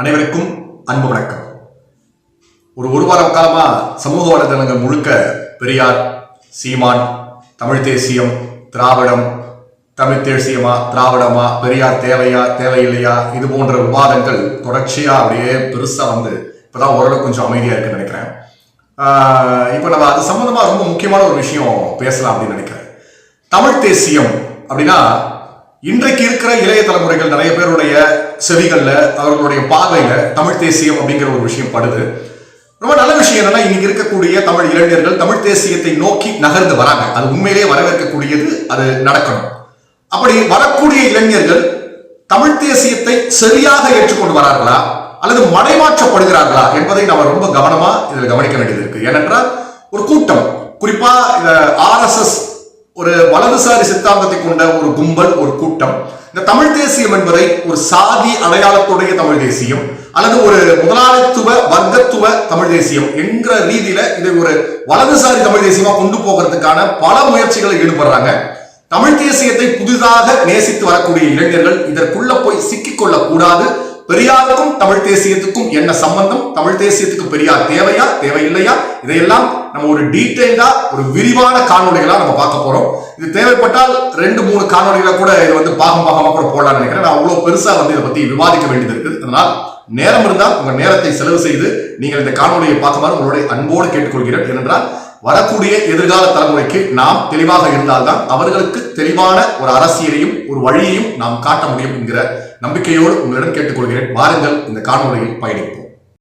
அனைவருக்கும் அன்பு வணக்கம். ஒரு ஒரு வார காலமாக சமூக வலைதளங்கள் முழுக்க பெரியார் சீமான் தமிழ் தேசியம் திராவிடம் தமிழ் தேசியமா திராவிடமா பெரியார் தேவையா தேவையில்லையா இது போன்ற விவாதங்கள் தொடர்ச்சியாக அப்படியே பெருசாக வந்து இப்போதான் ஓரளவு கொஞ்சம் அமைதியாக இருக்குன்னு நினைக்கிறேன். இப்போ நம்ம அது சம்மந்தமாக ரொம்ப முக்கியமான ஒரு விஷயம் பேசலாம் அப்படின்னு நினைக்கிறேன். தமிழ் தேசியம் அப்படின்னா இன்றைக்கு இருக்கிற இளைய தலைமுறைகள் நிறைய பேருடைய செவிகள்ல அவர்களுடைய பார்வையில தமிழ் தேசியம் அப்படிங்கிற ஒரு விஷயம் படுது. ரொம்ப நல்ல விஷயம் என்னன்னா இன்னைக்கு இருக்கக்கூடிய தமிழ் இளைஞர்கள் தமிழ் தேசியத்தை நோக்கி நகர்ந்து வராங்க. அது உண்மையிலேயே வரவேற்கக்கூடியது அது நடக்கணும். அப்படி வரக்கூடிய இளைஞர்கள் தமிழ் தேசியத்தை சரியாக ஏற்றுக்கொண்டு வரார்களா அல்லது மடைமாற்றப்படுகிறார்களா என்பதை நம்ம ரொம்ப கவனமா இதில் கவனிக்க வேண்டியது இருக்கு. ஏனென்றால் ஒரு கூட்டம் குறிப்பா இந்த ஆர்எஸ்எஸ் ஒரு வலதுசாரி சித்தாந்தத்தை கொண்ட ஒரு கும்பல் ஒரு கூட்டம். இந்த தமிழ் தேசியம் என்பதை ஒரு சாதி அடையாளத்துடைய தமிழ் தேசியம் அல்லது ஒரு முதலாளித்துவ வர்க்கத்துவ தமிழ் தேசியம் என்ற ரீதியில இதை ஒரு வலதுசாரி தமிழ் தேசியமா கொண்டு போகிறதுக்கான பல முயற்சிகளை ஈடுபடுறாங்க. தமிழ் தேசியத்தை புதிதாக நேசித்து வரக்கூடிய இளைஞர்கள் இதற்குள்ள போய் சிக்கிக் கூடாது பெரியாருக்கும் தமிழ் தேசியத்துக்கும் என்ன சம்பந்தம்? தமிழ் தேசியத்துக்கு பெரியார் தேவையா? தேவையில்லையா? இதையெல்லாம் நம்ம ஒரு டீட்டெயில்டா ஒரு விரிவான காணொலிகளா நம்ம பார்க்க போறோம். இது தேவைப்பட்டால் ரெண்டு மூணு காணொலிகளை கூட இது வந்து பாகம் பாகமா கூட போடலாம்னு நினைக்கிறேன். நான் அவ்வளவு பெருசா வந்து இதை பத்தி விவாதிக்க வேண்டியது இருக்குது. அதனால் நேரம் இருந்தால் உங்க நேரத்தை செலவு செய்து நீங்கள் இந்த காணொலியை பார்க்குமாறு உங்களுடைய அன்போடு கேட்டுக்கொள்கிறேன். ஏனென்றால் வரக்கூடிய எதிர்கால தலைமுறைக்கு நாம் தெளிவாக இருந்தால்தான் அவர்களுக்கு தெளிவான ஒரு அரசியலையும் ஒரு வழியையும் நாம் காட்ட முடியும் என்கிற நம்பிக்கையோடு உங்களிடம் கேட்டுக்கொள்கிறேன். வாருங்கள் இந்த காணொலியில் பயணிப்போம்.